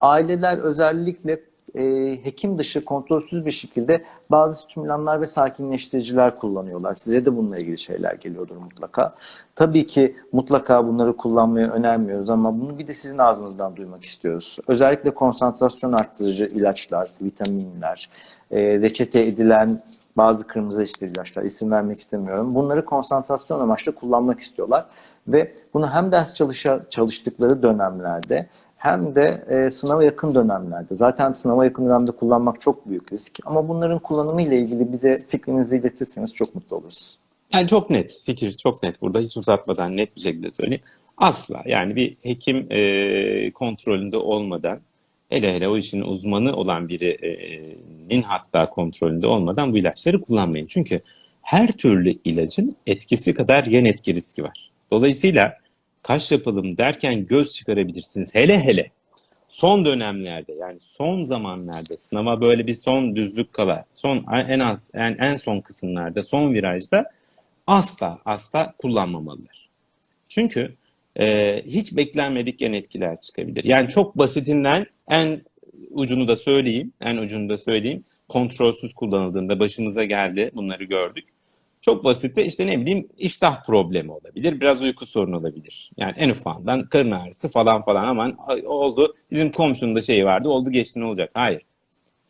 aileler özellikle e, hekim dışı kontrolsüz bir şekilde bazı stimülanlar ve sakinleştiriciler kullanıyorlar. Size de bununla ilgili şeyler geliyordur mutlaka. Tabii ki mutlaka bunları kullanmayı önermiyoruz ama bunu bir de sizin ağzınızdan duymak istiyoruz. Özellikle konsantrasyon arttırıcı ilaçlar, vitaminler, e, reçete edilen bazı kırmızı reçete ilaçlar, isim vermek istemiyorum. Bunları konsantrasyon amaçlı kullanmak istiyorlar. Ve bunu hem ders çalışa, çalıştıkları dönemlerde hem de e, sınava yakın dönemlerde. Zaten sınava yakın dönemde kullanmak çok büyük risk. Ama bunların kullanımı ile ilgili bize fikrinizi iletirseniz çok mutlu oluruz. Yani çok net, fikir çok net. Burada hiç uzatmadan net bir şekilde söyleyeyim. Asla yani bir hekim e, kontrolünde olmadan, hele hele o işin uzmanı olan birinin hatta kontrolünde olmadan bu ilaçları kullanmayın. Çünkü her türlü ilacın etkisi kadar yan etki riski var. Dolayısıyla kaş yapalım derken göz çıkarabilirsiniz. Hele hele son dönemlerde yani son zamanlarda sınava böyle bir son düzlük kala, son en az en, en son kısımlarda, son virajda asla asla kullanmamalılar. Çünkü e, hiç beklenmedik yan etkiler çıkabilir. Yani çok basitinden en ucunu da söyleyeyim, en ucunu da söyleyeyim. Kontrolsüz kullanıldığında başımıza geldi, bunları gördük. Çok basitte işte ne bileyim iştah problemi olabilir, biraz uyku sorunu olabilir. Yani en ufağından karın ağrısı falan falan aman oldu bizim komşunun da şeyi vardı oldu geçti ne olacak? Hayır.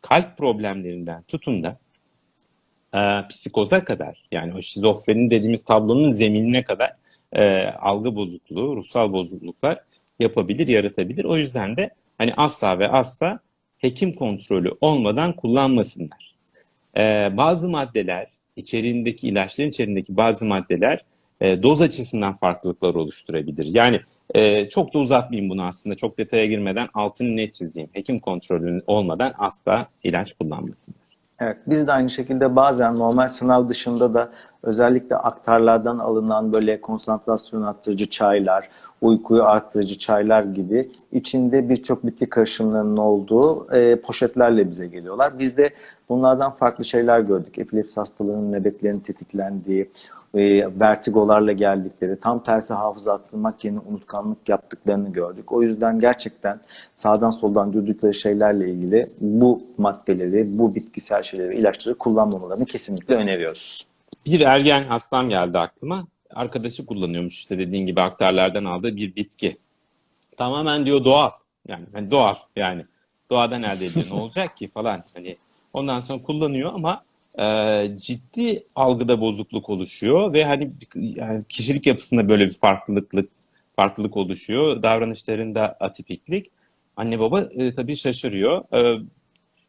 Kalp problemlerinden tutun da e, psikoza kadar yani o şizofreni dediğimiz tablonun zeminine kadar e, algı bozukluğu, ruhsal bozukluklar yapabilir, yaratabilir. O yüzden de hani asla ve asla hekim kontrolü olmadan kullanmasınlar. E, bazı maddeler, içeriğindeki ilaçların içerisindeki bazı maddeler e, doz açısından farklılıklar oluşturabilir. Yani e, çok da uzatmayayım bunu aslında. Çok detaya girmeden altını net çizeyim. Hekim kontrolü olmadan asla ilaç kullanmasınlar. Evet, biz de aynı şekilde bazen normal sınav dışında da özellikle aktarlardan alınan böyle konsantrasyon arttırıcı çaylar, uykuyu arttırıcı çaylar gibi içinde birçok bitki karışımlarının olduğu e, poşetlerle bize geliyorlar. Biz de bunlardan farklı şeyler gördük. Epilepsi hastalarının nöbetlerinin tetiklendiği, e, vertigolarla geldikleri, tam tersi hafıza arttırmak yerine unutkanlık yaptıklarını gördük. O yüzden gerçekten sağdan soldan duydukları şeylerle ilgili bu maddeleri, bu bitkisel şeyleri, ilaçları kullanmamalarını kesinlikle öneriyoruz. Bir ergen hastam geldi aklıma. Arkadaşı kullanıyormuş işte dediğin gibi aktarlardan aldığı bir bitki. Tamamen diyor doğal. Yani hani doğal yani. Doğadan elde ediyor ne olacak ki falan. Hani ondan sonra kullanıyor ama e, ciddi algıda bozukluk oluşuyor ve hani yani kişilik yapısında böyle bir farklılık farklılık oluşuyor. Davranışlarında atipiklik. Anne baba e, tabii şaşırıyor. E,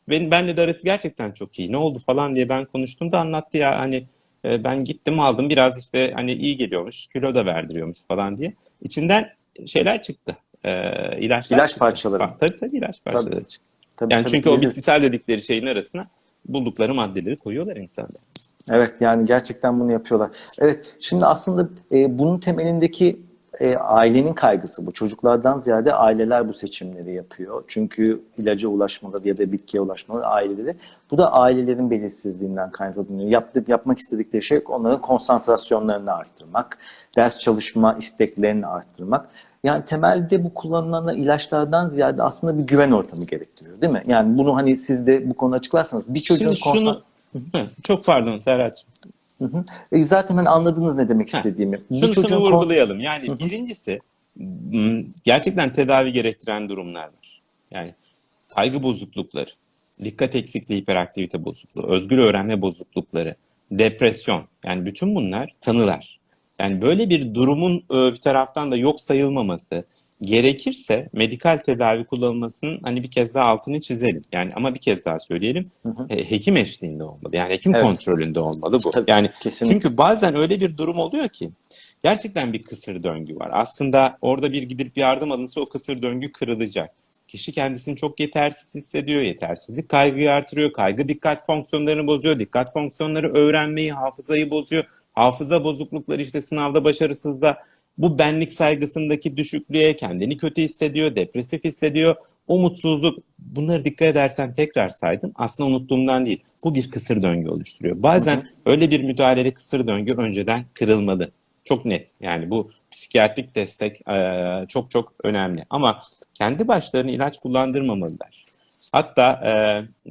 benim benle de arası gerçekten çok iyi. Ne oldu falan diye ben konuştuğumda anlattı ya hani e, ben gittim aldım biraz işte hani iyi geliyormuş, kilo da verdiriyormuş falan diye. İçinden şeyler çıktı. E, ilaçlar İlaç çıktı. parçaları. Tabii tabii ilaç parçaları Tabii. çıktı. Tabii, Yani tabii, çünkü o bitkisel dedikleri şeyin arasına buldukları maddeleri koyuyorlar insanlar. Evet yani gerçekten bunu yapıyorlar. Evet şimdi aslında e, bunun temelindeki e, ailenin kaygısı bu. Çocuklardan ziyade aileler bu seçimleri yapıyor. Çünkü ilaca ulaşmaları ya da bitkiye ulaşmaları aileleri. Bu da ailelerin belirsizliğinden kaynaklanıyor. Yaptık, yapmak istedikleri şey onların konsantrasyonlarını arttırmak, ders çalışma isteklerini arttırmak. Yani temelde bu kullanılan ilaçlardan ziyade aslında bir güven ortamı gerektiriyor değil mi? Yani bunu hani siz de bu konu açıklarsanız bir çocuğun Şimdi şunu Hı, çok pardon Serhat'cığım. Hı hı. E, zaten hani anladınız ne demek Heh, istediğimi. Bir Şunu, şunu vurgulayalım. Yani birincisi m, gerçekten tedavi gerektiren durumlar var. Yani kaygı bozuklukları, dikkat eksikliği, hiperaktivite bozukluğu, özgür öğrenme bozuklukları, depresyon. Yani bütün bunlar tanılar. Yani böyle bir durumun bir taraftan da yok sayılmaması, gerekirse medikal tedavi kullanılmasının hani bir kez daha altını çizelim. Yani ama bir kez daha söyleyelim. e, Hekim eşliğinde olmalı. Yani hekim Evet. kontrolünde olmalı bu. Tabii, yani kesinlikle. çünkü bazen öyle bir durum oluyor ki gerçekten bir kısır döngü var. Aslında orada bir gidip yardım alınsa o kısır döngü kırılacak. Kişi kendisini çok yetersiz hissediyor. Yetersizlik kaygıyı artırıyor. Kaygı dikkat fonksiyonlarını bozuyor. Dikkat fonksiyonları öğrenmeyi, hafızayı bozuyor. Hafıza bozuklukları işte sınavda başarısızda bu benlik saygısındaki düşüklüğe kendini kötü hissediyor, depresif hissediyor. O mutsuzluk bunları dikkat edersen tekrar saydın. Aslında unuttuğumdan değil. Bu bir kısır döngü oluşturuyor. Bazen öyle bir müdahaleli kısır döngü önceden kırılmalı. Çok net. Yani bu psikiyatrik destek çok çok önemli. Ama kendi başlarına ilaç kullandırmamalılar. Hatta e,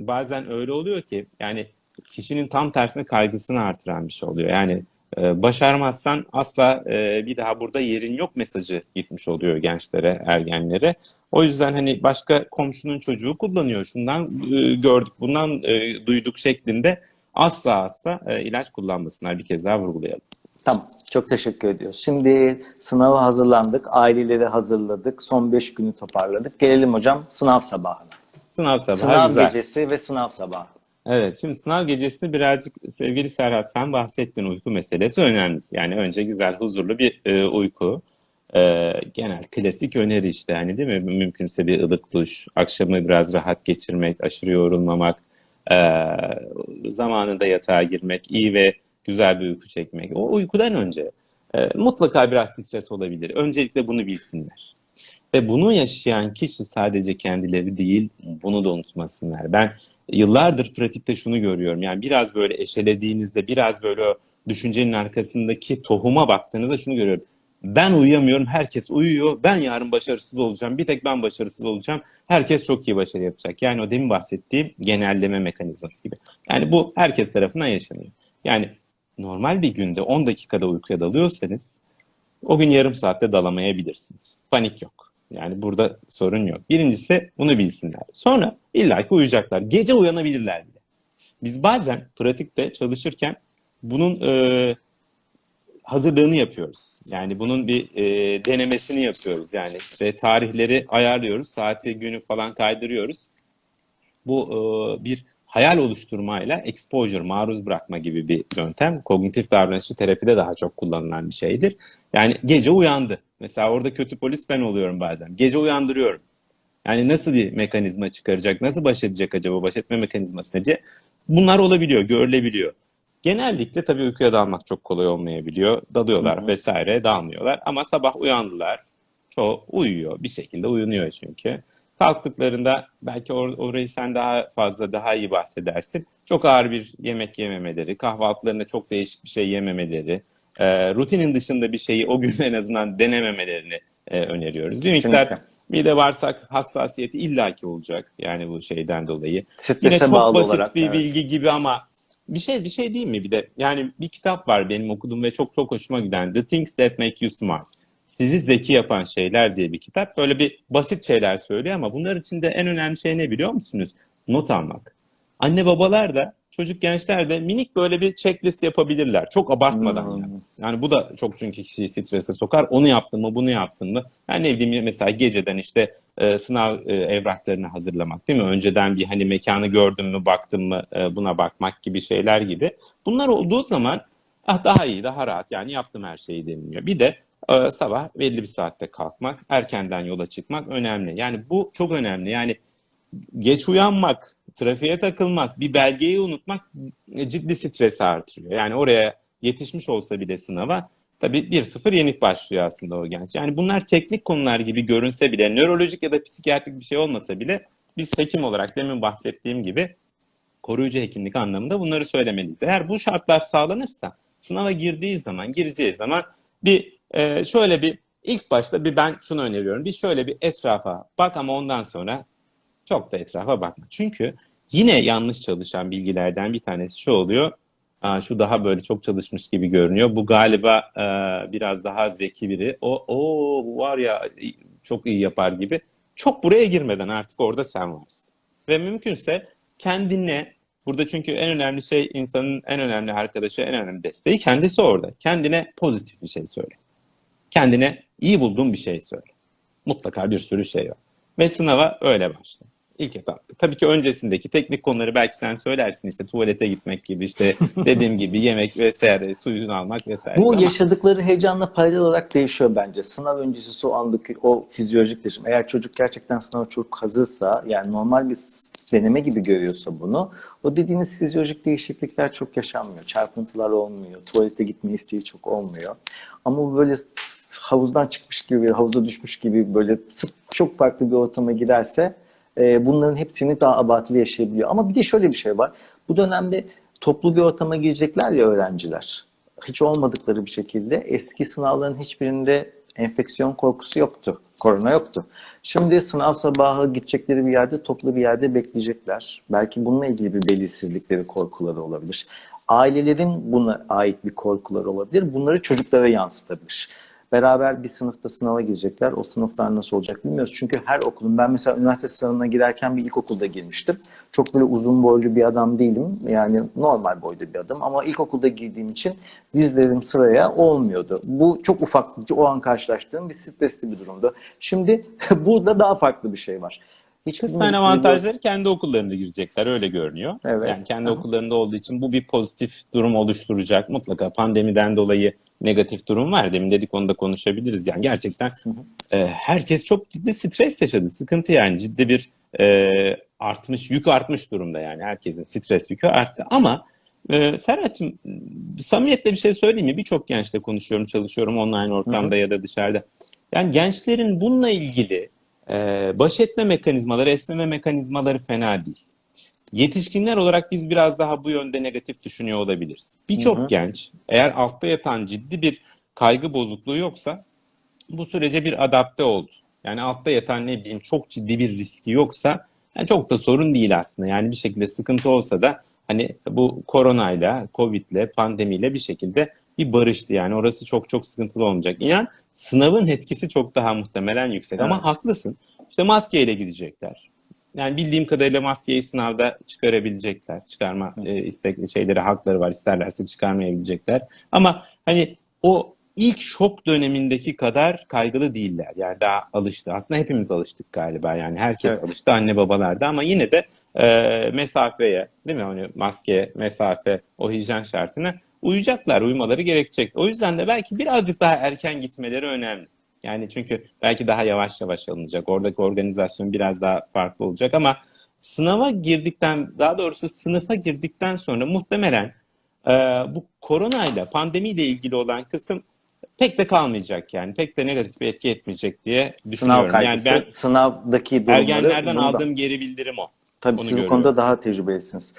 bazen öyle oluyor ki yani kişinin tam tersine kaygısını artıran bir şey oluyor. Yani başarmazsan asla e, bir daha burada yerin yok mesajı gitmiş oluyor gençlere, ergenlere. O yüzden hani başka komşunun çocuğu kullanıyor. Şundan e, gördük, bundan e, duyduk şeklinde asla asla ilaç kullanmasınlar. Bir kez daha vurgulayalım. Tamam. Çok teşekkür ediyoruz. Şimdi sınava hazırlandık. Aileleri hazırladık. Son 5 günü toparladık. Gelelim hocam sınav sabahına. Sınav sabahı Sınav güzel. gecesi ve sınav sabahı. Evet, şimdi sınav gecesinde birazcık sevgili Serhat sen bahsettin uyku meselesi önemli. Yani önce güzel huzurlu bir e, uyku. E, genel klasik öneri işte hani değil mi? Mümkünse bir ılık duş, akşamı biraz rahat geçirmek, aşırı yorulmamak, e, zamanında yatağa girmek, iyi ve güzel bir uyku çekmek. O uykudan önce e, mutlaka biraz stres olabilir. Öncelikle bunu bilsinler. Ve bunu yaşayan kişi sadece kendileri değil, bunu da unutmasınlar. Ben yıllardır pratikte şunu görüyorum. Yani biraz böyle eşelediğinizde, biraz böyle düşüncenin arkasındaki tohuma baktığınızda şunu görüyorum. Ben uyuyamıyorum, herkes uyuyor. Ben yarın başarısız olacağım. Bir tek ben başarısız olacağım. Herkes çok iyi başarı yapacak. Yani o demin bahsettiğim genelleme mekanizması gibi. Yani bu herkes tarafından yaşanıyor. Yani normal bir günde 10 dakikada uykuya dalıyorsanız o gün yarım saatte dalamayabilirsiniz. Panik yok. Yani burada sorun yok. Birincisi bunu bilsinler. Sonra illaki uyuyacaklar. Gece uyanabilirler bile. Biz bazen pratikte çalışırken bunun e, hazırlığını yapıyoruz. Yani bunun bir e, denemesini yapıyoruz. Yani işte tarihleri ayarlıyoruz. Saati, günü falan kaydırıyoruz. Bu e, bir hayal oluşturmayla exposure, maruz bırakma gibi bir yöntem. Kognitif davranışçı terapide daha çok kullanılan bir şeydir. Yani gece uyandı. Mesela orada kötü polis ben oluyorum bazen. Gece uyandırıyorum. Yani nasıl bir mekanizma çıkaracak, nasıl baş edecek acaba, baş etme mekanizması ne diye. Bunlar olabiliyor, görülebiliyor. Genellikle tabii uykuya dalmak çok kolay olmayabiliyor. Dalıyorlar Hı hı. vesaire, dalmıyorlar. Ama sabah uyandılar. Çoğu uyuyor. Bir şekilde uyanıyor çünkü. Kalktıklarında belki or- orayı sen daha fazla, daha iyi bahsedersin. Çok ağır bir yemek yememeleri, kahvaltılarında çok değişik bir şey yememeleri, e, rutinin dışında bir şeyi o gün en azından denememelerini e, öneriyoruz. Bir miktar bir de varsak hassasiyeti illaki olacak yani bu şeyden dolayı. Yine Strese çok bağlı basit olarak. bir evet. bilgi gibi ama bir şey bir şey değil mi bir de yani bir kitap var benim okuduğum ve çok çok hoşuma giden The Things That Make You Smart. Sizi zeki yapan şeyler diye bir kitap. Böyle bir basit şeyler söylüyor ama bunlar içinde en önemli şey ne biliyor musunuz? Not almak. Anne babalar da çocuk gençler de minik böyle bir checklist yapabilirler. Çok abartmadan Hmm. yalnız. Yani bu da çok çünkü kişiyi strese sokar. Onu yaptın mı, bunu yaptın mı? Yani ne bileyim mesela geceden işte e, sınav e, evraklarını hazırlamak değil mi? Önceden bir hani mekanı gördün mü, baktın mı e, buna bakmak gibi şeyler gibi. Bunlar olduğu zaman ah daha iyi, daha rahat yani yaptım her şeyi deniliyor. Bir de sabah belli bir saatte kalkmak, erkenden yola çıkmak önemli. Yani bu çok önemli. Yani geç uyanmak, trafiğe takılmak, bir belgeyi unutmak ciddi stresi artırıyor. Yani oraya yetişmiş olsa bile sınava tabii 1-0 yenik başlıyor aslında o genç. Yani bunlar teknik konular gibi görünse bile, nörolojik ya da psikiyatrik bir şey olmasa bile biz hekim olarak demin bahsettiğim gibi koruyucu hekimlik anlamında bunları söylemeliyiz. Eğer bu şartlar sağlanırsa sınava girdiği zaman, gireceği zaman bir e, şöyle bir ilk başta bir ben şunu öneriyorum. Bir şöyle bir etrafa bak ama ondan sonra çok da etrafa bakma. Çünkü yine yanlış çalışan bilgilerden bir tanesi şu oluyor. Aa, şu daha böyle çok çalışmış gibi görünüyor. Bu galiba e, biraz daha zeki biri. O, o bu var ya çok iyi yapar gibi. Çok buraya girmeden artık orada sen varsın. Ve mümkünse kendine burada çünkü en önemli şey insanın en önemli arkadaşı, en önemli desteği kendisi orada. Kendine pozitif bir şey söyle. Kendine iyi bulduğun bir şey söyle. Mutlaka bir sürü şey var. Ve sınava öyle başla. İlk etapta. Tabii ki öncesindeki teknik konuları belki sen söylersin işte tuvalete gitmek gibi işte dediğim gibi yemek vesaire suyunu almak vesaire. Bu Ama yaşadıkları heyecanla paralel olarak değişiyor bence. Sınav öncesi o andaki o fizyolojik değişim. Eğer çocuk gerçekten sınava çok hazırsa yani normal bir deneme gibi görüyorsa bunu o dediğiniz fizyolojik değişiklikler çok yaşanmıyor. Çarpıntılar olmuyor. Tuvalete gitme isteği çok olmuyor. Ama bu böyle havuzdan çıkmış gibi, havuza düşmüş gibi böyle çok farklı bir ortama giderse e, bunların hepsini daha abartılı yaşayabiliyor. Ama bir de şöyle bir şey var. Bu dönemde toplu bir ortama girecekler ya öğrenciler. hiç olmadıkları bir şekilde eski sınavların hiçbirinde enfeksiyon korkusu yoktu. Korona yoktu. Şimdi sınav sabahı gidecekleri bir yerde toplu bir yerde bekleyecekler. Belki bununla ilgili bir belirsizlikleri, korkuları olabilir. Ailelerin buna ait bir korkuları olabilir. Bunları çocuklara yansıtabilir. Beraber bir sınıfta sınava girecekler. O sınıflar nasıl olacak bilmiyoruz. Çünkü her okulun, ben mesela üniversite sınavına girerken bir ilkokulda girmiştim. Çok böyle uzun boylu bir adam değilim. Yani normal boyda bir adam. Ama ilkokulda girdiğim için dizlerim sıraya olmuyordu. Bu çok ufak, o an karşılaştığım bir stresli bir durumdu. Şimdi burada daha farklı bir şey var. Hiç Kısmen avantajları kendi okullarında girecekler öyle görünüyor. Evet. Yani kendi Aha. okullarında olduğu için bu bir pozitif durum oluşturacak. Mutlaka pandemiden dolayı negatif durum var. Demin dedik onu da konuşabiliriz. Yani gerçekten e, herkes çok ciddi stres yaşadı. Sıkıntı yani ciddi bir e, artmış, yük artmış durumda yani. Herkesin stres yükü arttı ama e, Serhat'cığım samimiyetle bir şey söyleyeyim mi? Birçok gençle konuşuyorum, çalışıyorum online ortamda ya da dışarıda. Yani gençlerin bununla ilgili e, baş etme mekanizmaları, esneme mekanizmaları fena değil. Yetişkinler olarak biz biraz daha bu yönde negatif düşünüyor olabiliriz. Birçok genç eğer altta yatan ciddi bir kaygı bozukluğu yoksa bu sürece bir adapte oldu. Yani altta yatan ne bileyim çok ciddi bir riski yoksa yani çok da sorun değil aslında. Yani bir şekilde sıkıntı olsa da hani bu koronayla, covidle, pandemiyle bir şekilde bir barıştı. Yani orası çok çok sıkıntılı olmayacak. İnan sınavın etkisi çok daha muhtemelen yüksek. Ama Evet. haklısın. İşte maskeyle gidecekler. Yani bildiğim kadarıyla maskeyi sınavda çıkarabilecekler. Çıkarma e, istek şeyleri, hakları var. İsterlerse çıkarmayabilecekler. Ama hani o ilk şok dönemindeki kadar kaygılı değiller. Yani daha alıştı. Aslında hepimiz alıştık galiba. Yani herkes Evet. alıştı anne babalar da ama yine de e, mesafeye, değil mi? Hani maske, mesafe, o hijyen şartına uyacaklar, uymaları gerekecek. O yüzden de belki birazcık daha erken gitmeleri önemli. Yani çünkü belki daha yavaş yavaş alınacak. Oradaki organizasyon biraz daha farklı olacak ama sınava girdikten, daha doğrusu sınıfa girdikten sonra muhtemelen e, bu koronayla, pandemiyle ilgili olan kısım pek de kalmayacak yani. Pek de negatif bir etki etmeyecek diye Sınav düşünüyorum. Yani kaygısı, ben sınavdaki durumları ergenlerden aldığım geri bildirim o. Tabii Onu siz bu konuda daha tecrübelisiniz.